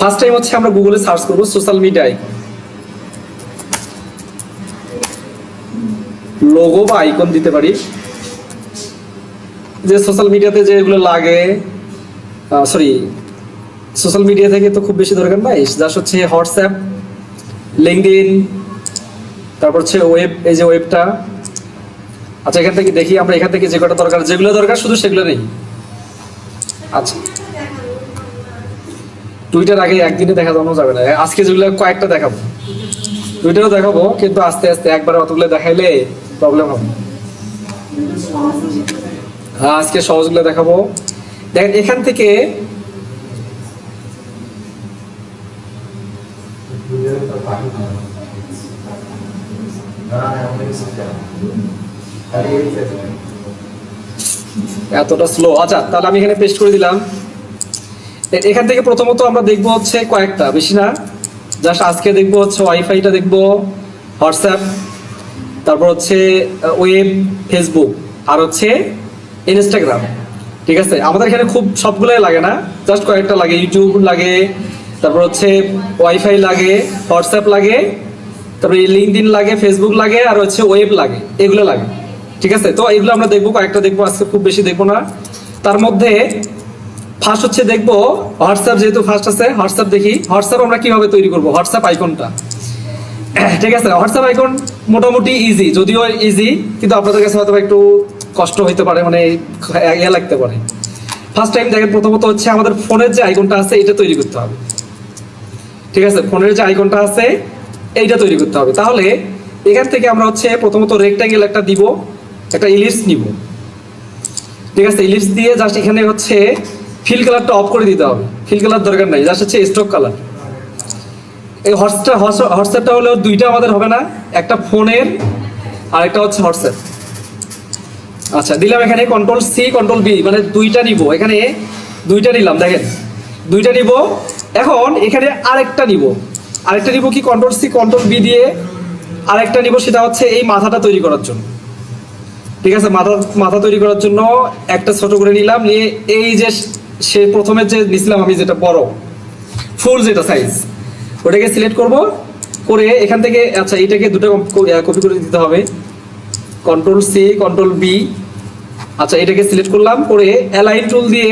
First time হচ্ছে আমরা গুগলে সার্চ করব সোশ্যাল মিডিয়ায় লোগো বা আইকন দিতে পারি। যে সোশ্যাল মিডিয়াতে যেগুলো লাগে সরি সোশ্যাল মিডিয়া থেকে তো খুব বেশি দরকার নাই জাস্ট হচ্ছে হোয়াটসঅ্যাপ লিঙ্কডিন তারপর হচ্ছে ওয়েব এই যে ওয়েবটা আচ্ছা এখান থেকে দেখি, আমরা এখান থেকে যে কটা দরকার, যেগুলো দরকার শুধু সেগুলো নেই। আচ্ছা। টুইটার আগে একদিনে দেখা যানো যাবে না। আজকে যেগুলো কয়েকটা দেখাবো। টুইটারও দেখাবো, কিন্তু আস্তে আস্তে একবারে অতগুলো দেখাইলে প্রবলেম হবে। হ্যাঁ আজকে সহজগুলো দেখাবো। দেখেন, এখান থেকে এতটা স্লো আচ্ছা তাহলে আমি এখানে পেস্ট করে দিলাম। এখান থেকে প্রথমত আমরা দেখব হচ্ছে কয়েকটা, বেশি না? জাস্ট আজকে দেখব হচ্ছে ওয়াইফাইটা দেখব হোয়াটসঅ্যাপ তারপর হচ্ছে ওয়েব ফেসবুক আর হচ্ছে ইনস্টাগ্রাম ঠিক আছে? আমাদের এখানে খুব সবগুলোই লাগে না? জাস্ট কয়েকটা লাগে ইউটিউব লাগে, তারপর হচ্ছে ওয়াইফাই লাগে হোয়াটসঅ্যাপ লাগে, তারপরে লিঙ্কডিন লাগে ফেসবুক লাগে, আর হচ্ছে ওয়েব লাগে, এগুলো লাগে, ঠিক আছে? তো এগুলো আমরা দেখব, কয়েকটা দেখব, আজকে খুব বেশি দেখব না। তার মধ্যে ফার্স্ট হচ্ছে দেখব হোয়াটসঅ্যাপ যেহেতু ফার্স্ট আছে হোয়াটসঅ্যাপ দেখি। হোয়াটসঅ্যাপ আমরা কীভাবে তৈরি করব? হোয়াটসঅ্যাপ আইকনটা ঠিক আছে হোয়াটসঅ্যাপ আইকন মোটামুটি ইজি যদিও ইজি কিন্তু আপনাদের কাছে হয়তো একটু কষ্ট হইতে পারে মানে ইয়ে লাগতে পারে। ফার্স্ট টাইম দেখেন, প্রথমত হচ্ছে আমাদের ফোনের যে আইকনটা আছে এটা তৈরি করতে হবে। ঠিক আছে, ফোনের যে আইকনটা আছে, এইটা তৈরি করতে হবে। তাহলে এখান থেকে আমরা হচ্ছে প্রথমত রেক্টাঙ্গেল একটা দিব, একটা ইলিপস নিব। ঠিক আছে ইলিপস দিয়ে জাস্ট এখানে হচ্ছে ফিল কালারটা অফ করে দিতে হবে। ফিল কালার দরকার নাই জাস্ট হচ্ছে স্টক কালার এই হোয়াটসঅ্যাপ হোয়াটসঅ্যাপটা হলেও দুইটা আমাদের হবে না, একটা ফোনের আর একটা হচ্ছে হোয়াটসঅ্যাপ আচ্ছা দিলাম এখানে কন্ট্রোল সি কন্ট্রোল বি মানে দুইটা নিব। এখানে দুইটা নিলাম, দেখেন। দুইটা নিব। এখন এখানে আরেকটা নিব। আরেকটা নিব কি কন্ট্রোল সি কন্ট্রোল বি দিয়ে আরেকটা নিব, সেটা হচ্ছে এই মাথাটা তৈরি করার জন্য। ঠিক আছে? মাথা মাথা তৈরি করার জন্য একটা ছোট করে নিলাম, নিয়ে এই যে সে প্রথমে যে নিছিলাম আমি যেটা বড়, ফুল যেটা সাইজ ওটাকে সিলেক্ট করব, করে এখান থেকে আচ্ছা এটাকে দুটো কপি করে দিতে হবে। কন্ট্রোল সি কন্ট্রোল বি আচ্ছা এটাকে সিলেক্ট করলাম, করে অ্যালাইন টুল দিয়ে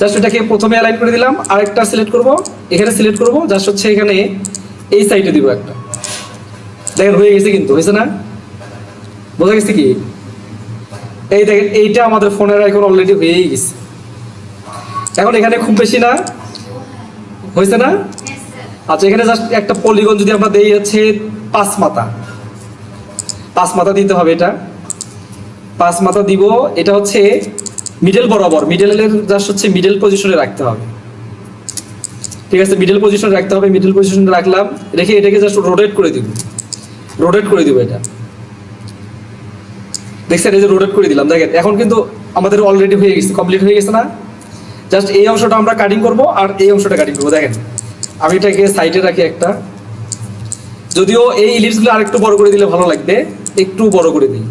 জাস্ট এটাকে প্রথমে অ্যালাইন করে দিলাম, আরেকটা সিলেক্ট করব, এখানে সিলেক্ট করব জাস্ট হচ্ছে এখানে এই সাইডে দিব একটা। দেখেন, হয়ে গেছে কিন্তু, হয়েছে না? বোঝা গেছে কি? এই দেখেন, এইটা আমাদের ফোনের আইকন অলরেডি হয়েই গেছে। এখন এখানে খুব বেশি না? হয়েছে না? আচ্ছা এখানে জাস্ট একটা পলিগন যদি আমরা দেই হচ্ছে পাঁচ মাথা পাঁচ মাথা দিতে হবে এটা। পাঁচ মাথা দিব, এটা হচ্ছে মিডল বরাবর। মিডলের জাস্ট হচ্ছে মিডল পজিশনে রাখতে হবে। ঠিক আছে মিডল পজিশনে রাখতে হবে মিডল পজিশনে রাখলাম। রেখে এটাকে জাস্ট রোটেট করে দিব। রোটেট করে দিব এটা। দেখছেন, এই যে রোটেট করে দিলাম। দেখেন, এখন কিন্তু আমাদের অলরেডি হয়ে গেছে কমপ্লিট হয়ে গেছে না? জাস্ট এই অংশটা আমরা কাটিং করব আর এই অংশটা কাটিং করব। দেখেন, আমি এটাকে সাইডে রাখি একটা। যদিও এই ইলিপসগুলো আরেকটু বড় করে দিলে ভালো লাগবে, একটু বড় করে দিই।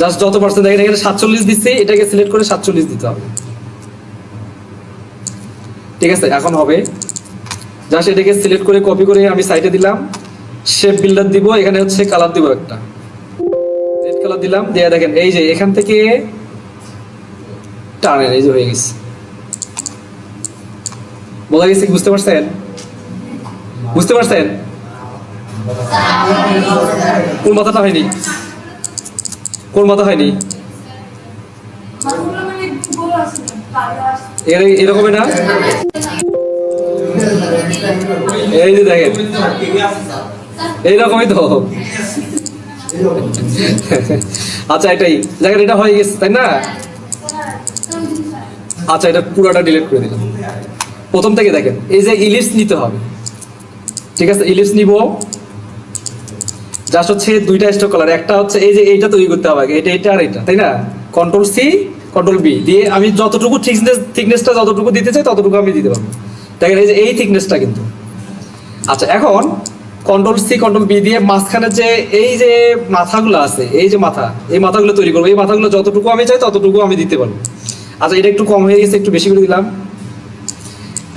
জাস্ট যত পার্সেন্ট দেখেন এখানে সাতচল্লিশ দিচ্ছি, এটাকে সিলেক্ট করে সাতচল্লিশ দিতে হবে। ঠিক আছে, এখন হবে। জাস্ট এটাকে সিলেক্ট করে কপি করে আমি সাইডে দিলাম। শেপ বিল্ডার দিব, এখানে হচ্ছে কালার দিব একটা। রেড কালার দিলাম, দিয়ে দেখেন, এই যে এখান থেকে টানেন এই যে হয়ে গেছে। বোঝা গেছে কি, বুঝতে পারছেন? বুঝতে পারছেন? কোন মাথাটা হয়নি? কোন মাথা হয়নি? এর- এরকমই না এই যে দেখেন। এইরকমই তো। আচ্ছা এটাই। দেখেন, এটা হয়ে গেছে, তাই না? আচ্ছা এটা পুরোটা ডিলিট করে দিলাম। প্রথম থেকে দেখেন, এই যে ইলিপস নিতে হবে। ঠিক আছে ইলিপস নিব। জাস্ট হচ্ছে দুইটা স্টক কালার একটা হচ্ছে এই যে এইটা তৈরি করতে হবে এটা এটা আর এটা, তাই না? কন্ট্রোল সি কন্ট্রোল বি দিয়ে আমি যতটুকু থিকনেস থিকনেসটা যতটুকু দিতে চাই ততটুকু আমি দিতে পারব। দেখেন এই যে এই থিকনেসটা কিন্তু। আচ্ছা এখন কন্ট্রোল সি কন্ট্রোল বি দিয়ে মাঝখানে যে এই যে মাথাগুলো আছে, এই যে মাথা, এই মাথাগুলো তৈরি করব, এই মাথাগুলো যতটুকু আমি চাই ততটুকু আমি দিতে পারব। আচ্ছা এটা একটু কম হয়ে গেছে, একটু বেশি করে দিলাম।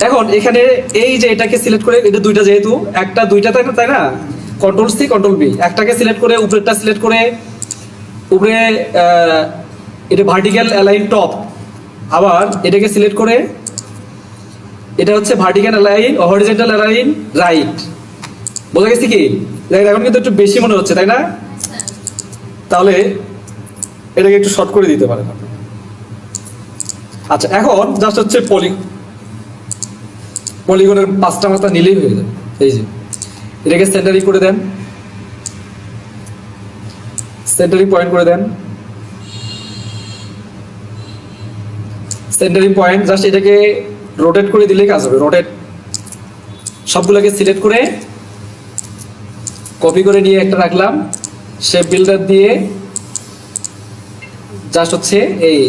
এখন এখানে এই যে এটাকে সিলেক্ট করে এটা দুইটা যেহেতু, একটা দুইটা তাই না তাই না? কন্ট্রোল সি কন্ট্রোল বি একটাকে সিলেক্ট করে, উপরেরটা সিলেক্ট করে, উপরে এটা ভার্টিক্যাল অ্যালাইন টপ আবার এটাকে সিলেক্ট করে, এটা হচ্ছে vertical align horizontal align right বোঝা গেছে কি? এখন কিন্তু একটু বেশি মনে হচ্ছে, তাই না? তাহলে এটাকে একটু শর্ট করে দিতে পারেন আচ্ছা এখন জাস্ট হচ্ছে পলি পলিগনের পাঁচটা মাথা নিলেই হয়ে যাবে এই যে, এটাকে সেন্টারি করে দেন। সেন্টারিং পয়েন্ট করে দেন। সেন্টারিং পয়েন্ট জাস্ট এটাকে রোটেট করে দিলেই কাজ হবে। রোটেট সবগুলোকে সিলেক্ট করে কপি করে নিয়ে একটা রাখলাম। শেপ বিল্ডার দিয়ে জাস্ট হচ্ছে এই।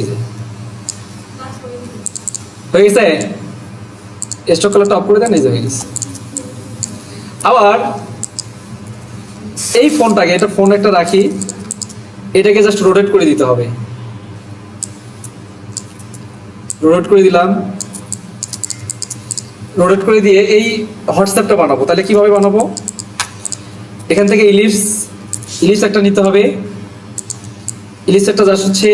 হয়ে গেছে? স্টক কালারটা অফ করে দেন, এই যে আবার এই ফোনটাকে, এটা ফোন একটা রাখি, এটাকে জাস্ট রোটেট করে দিতে হবে। রোটেট করে দিলাম। রোটেট করে দিয়ে এই হোয়াটসঅ্যাপটা বানাবো। তাহলে কীভাবে বানাবো? এখান থেকে ইলিপস ইলিপস একটা নিতে হবে। ইলিপস একটা জাস্ট হচ্ছে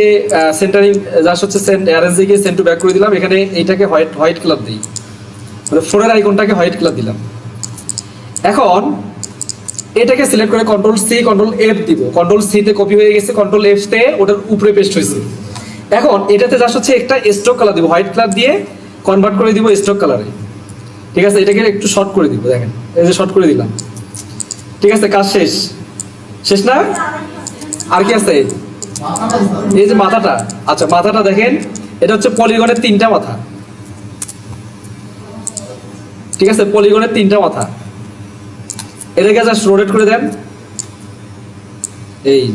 সেন্টারিং জাস্ট হচ্ছে অ্যারেঞ্জ দিয়ে সেন্ট টু ব্যাক করে দিলাম। এখানে এইটাকে হোয়াইট হোয়াইট কালার দিই। মানে ফোনের আইকনটাকে হোয়াইট কালার দিলাম। এখন এটাকে সিলেক্ট করে কন্ট্রোল সি কন্ট্রোল এফ দিব। কন্ট্রোল সি তে কপি হয়ে গেছে কন্ট্রোল এফ তে ওটার উপরে পেস্ট হয়েছে। এখন এটাতে জাস্ট হচ্ছে একটা স্ট্রোক কালার দিব হোয়াইট কালার দিয়ে কনভার্ট করে দিব স্ট্রোক কালারে ঠিক আছে? এটাকে একটু শর্ট করে দিব, দেখেন। এই যে শর্ট করে দিলাম। ঠিক আছে? কাজ শেষ। শেষ না? আর কি আছে? এই যে মাথাটা। আচ্ছা মাথাটা দেখেন। এটা হচ্ছে পলিগনের তিনটা মাথা। ঠিক আছে, পলিগনের তিনটা মাথা। এটাকে জাস্ট রোটেট করে দেন। এই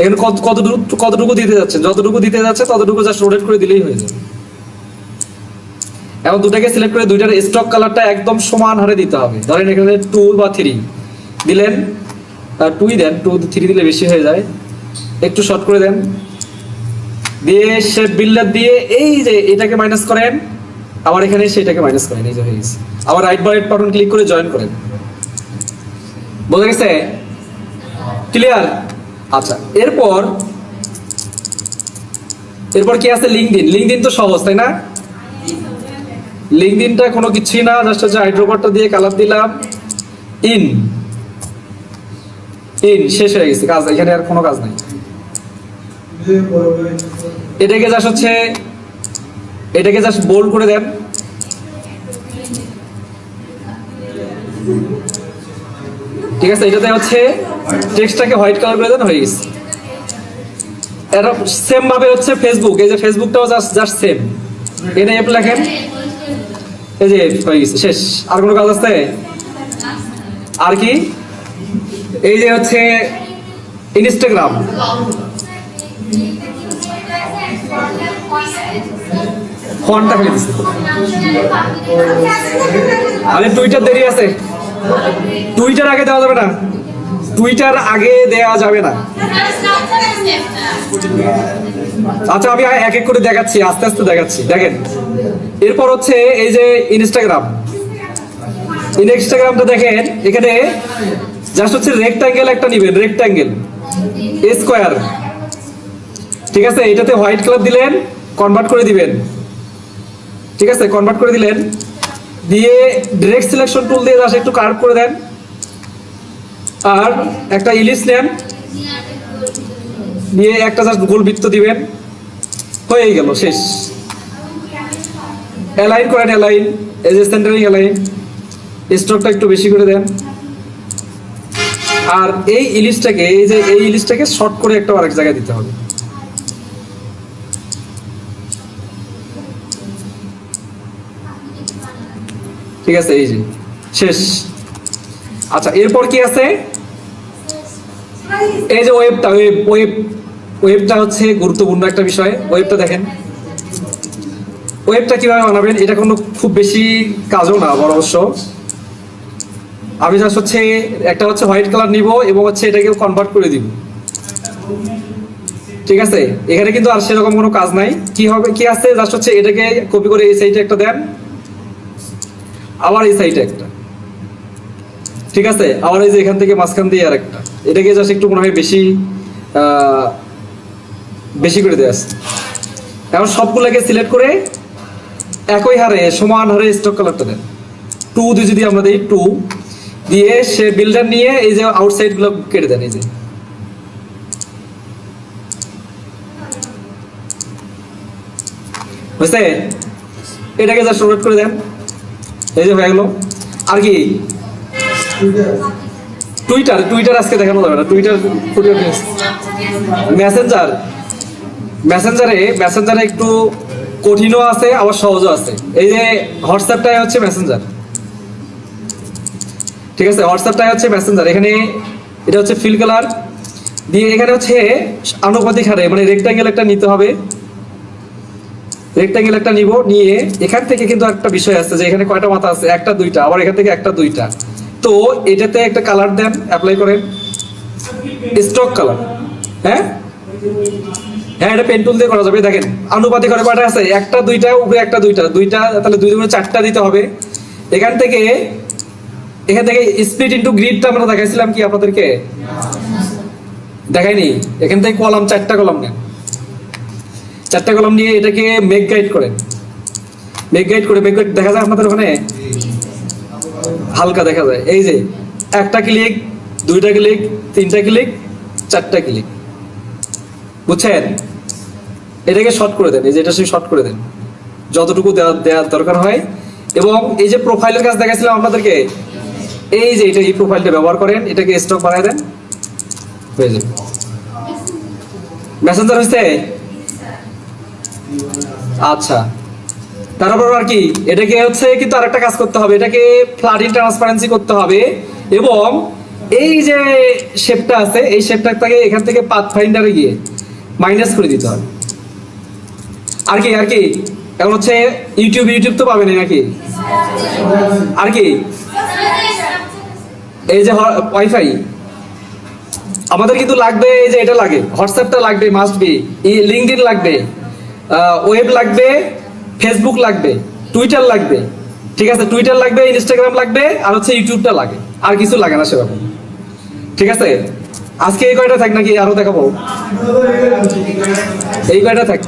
এখানে কত কতটুকু কতটুকু দিতে যাচ্ছে? যতটুকু দিতে যাচ্ছে, ততটুকু জাস্ট রোটেট করে দিলেই হয়ে যাবে। এখন দুটাকে সিলেক্ট করে দুইটার স্টক কালারটা একদম সমান হারে দিতে হবে। ধরেন এখানে টু বা থ্রি দিলেন টুই দেন। টু থ্রি দিলে বেশি হয়ে যায়। একটু শর্ট করে দেন। দিয়ে শেপ বিল্ডার দিয়ে এই যে এটাকে মাইনাস করেন। আবার এখানে সেটাকে মাইনাস করেন এই যে হয়ে গেছে। আবার রাইট বারের বাটন ক্লিক করে জয়েন করেন। বোঝা গেছে? ক্লিয়ার আচ্ছা এরপর এরপর কি আছে? লিঙ্কডিন লিঙ্কডিন তো সহজ, তাই না? লিঙ্কডিনটা কোনো কিছুই না জাস্ট হচ্ছে হাইড্রোপারটা দিয়ে কালার দিলাম। ইন ইন শেষ হয়ে গেছে। কাজ, এখানে আর কোনো কাজ নাই। এটাকে জাস্ট হচ্ছে এটাকে জাস্ট বোল্ড করে দেন। ঠিক আছে, এটাতে হচ্ছে টেক্সটটাকে হোয়াইট কালার করে দেন, হয়ে গেছে। এটা সেম ভাবে হচ্ছে ফেসবুক এই যে ফেসবুকটাও জাস্ট জাস্ট সেম এটা এপ লেখেন। এই যে হয়ে গেছে, শেষ। আর কোনো কাজ আছে? আর কি? এই যে হচ্ছে ইনস্টাগ্রাম ফোনটা ফেলে দিচ্ছে আরে টুইটার দেরি আছে। টুইটার আগে দেওয়া যাবে না। টুইটার আগে দেওয়া যাবে না। আচ্ছা আমি এক এক করে দেখাচ্ছি, আস্তে আস্তে দেখাচ্ছি। দেখেন, এরপর হচ্ছে এই যে ইনস্টাগ্রাম ইনস্টাগ্রামটা দেখেন, এখানে জাস্ট হচ্ছে রেক্টাঙ্গেল একটা নিবেন রেক্টাঙ্গেল স্কোয়ার ঠিক আছে, এটাতে হোয়াইট কালার দিলেন কনভার্ট করে দিবেন। ঠিক আছে কনভার্ট করে দিলেন। দিয়ে ডিরেক্ট সিলেকশন টুল দিয়ে জাস্ট একটু কার্ভ করে দেন। আর একটা ইলিশ নেন। দিয়ে একটা জাস্ট গোল বৃত্ত দিবেন। হয়ে গেল, শেষ। অ্যালাইন করেন অ্যালাইন এই যে সেন্টারিং অ্যালাইন স্ট্রোকটা একটু বেশি করে দেন। আর এই ইলিশটাকে, এই যে এই ইলিশটাকে শর্ট করে একটা আরেক জায়গায় দিতে হবে। ঠিক আছে, এই যে, শেষ। আচ্ছা এরপর কি আছে? এই যে ওয়েবটা ওয়েব ওয়েব ওয়েবটা হচ্ছে গুরুত্বপূর্ণ একটা বিষয়। ওয়েবটা দেখেন। ওয়েবটা কীভাবে বানাবেন, এটা কোনো খুব বেশি কাজও না, বড় অবশ্য। আমি জাস্ট হচ্ছে, একটা হচ্ছে হোয়াইট কালার নিব এবং হচ্ছে এটাকে কনভার্ট করে দিব। ঠিক আছে? এখানে কিন্তু আর সেরকম কোনো কাজ নাই। কি হবে, কি আছে? জাস্ট হচ্ছে এটাকে কপি করে এই সাইডে একটা দেন। আবার এই সাইডে একটা। ঠিক আছে? আবার এই যে এখান থেকে মাঝখান দিয়ে আর একটা এটাকে জাস্ট একটু মনে হয় বেশি বেশি করে দেওয়া আছে। এখন সবগুলোকে সিলেক্ট করে একই হারে, সমান হারে স্টক কালারটা দেন। টু দিয়ে যদি আমরা দিই টু দিয়ে সে বিল্ডার নিয়ে এই যে আউটসাইডগুলো কেটে দেন এই যে। বুঝছে এটাকে জাস্ট রোটেট করে দেন। এই যে হয়ে গেল। আর কি? টুইটার টুইটার আজকে দেখানো যাবে না। টুইটার মেসেঞ্জার মেসেঞ্জারে মেসেঞ্জারে একটু কঠিনও আছে, আবার সহজও আছে। এই যে হোয়াটসঅ্যাপটাই হচ্ছে মেসেঞ্জার ঠিক আছে? হোয়াটসঅ্যাপটাই হচ্ছে মেসেঞ্জার এখানে এটা হচ্ছে ফিল কালার দিয়ে এখানে হচ্ছে আনুপাতিক হারে মানে রেক্টাঙ্গেল একটা নিতে হবে। রেক্টাঙ্গেল একটা নিব, নিয়ে এখান থেকে কিন্তু একটা বিষয় আছে যে এখানে কয়টা মাথা আছে? একটা, দুইটা। আবার এখান থেকে একটা, দুইটা। তো এটাতে একটা কালার দেন অ্যাপ্লাই করেন। স্টক কালার হ্যাঁ? হ্যাঁ এটা পেন্টুল দিয়ে করা যাবে। দেখেন, আনুপাতিক করে কয়টা আছে। একটা, দুইটা, উপরে একটা, দুইটা। দুইটা, তাহলে দুই দুগুণে চারটা দিতে হবে। এখান থেকে এখান থেকে স্প্লিট ইন্টু গ্রিডটা আমরা দেখাইছিলাম কি আপনাদেরকে? দেখাইনি? এখান থেকে কলাম, চারটা কলাম নেন। চারটা কলাম নিয়ে এটাকে মেক গাইড করেন। মেক গাইড করে মেক গাইড দেখা যায় আপনাদের ওখানে? হালকা দেখা যায়। এই যে, একটা ক্লিক দুইটা ক্লিক তিনটা ক্লিক চারটা ক্লিক বুঝছেন? এটাকে শর্ট করে দেন। এই যে, এটা শর্ট করে দেন। যতটুকু দেওয়া দেওয়ার দরকার হয়। এবং এই যে প্রোফাইলের কাজ দেখাইছিলাম আপনাদেরকে, এই যে এটা এই প্রোফাইলটা ব্যবহার করেন, এটাকে স্টক বানায় দেন। হয়ে যাবে। মেসেঞ্জার হয়েছে আচ্ছা। তারপর আর কি, এটাকে হচ্ছে কিন্তু আরেকটা কাজ করতে হবে, এটাকে ফ্লাডিং ট্রান্সপারেন্সি করতে হবে এবং এই যে শেপটা আছে, এই শেপটাকে এখান থেকে পাথ ফাইন্ডারে গিয়ে মাইনাস করে দিতে হবে। আর কি আর কি, এখন হচ্ছে ইউটিউব ইউটিউব তো পাবেন নাকি? আর কি, এই যে ওয়াইফাই আমাদের কিন্তু লাগবে এই যে এটা লাগে হোয়াটসঅ্যাপটা লাগবে মাস্ট বি লিঙ্কডিন লাগবে। ওয়েব লাগবে ফেসবুক লাগবে টুইটার লাগবে, ঠিক আছে? টুইটার লাগবে ইনস্টাগ্রাম লাগবে, আর হচ্ছে ইউটিউবটা লাগে। আর কিছু লাগে না সেরকম। ঠিক আছে? আজকে এই কয়টা থাক নাকি আরও দেখাবো? এই কয়টা থাক?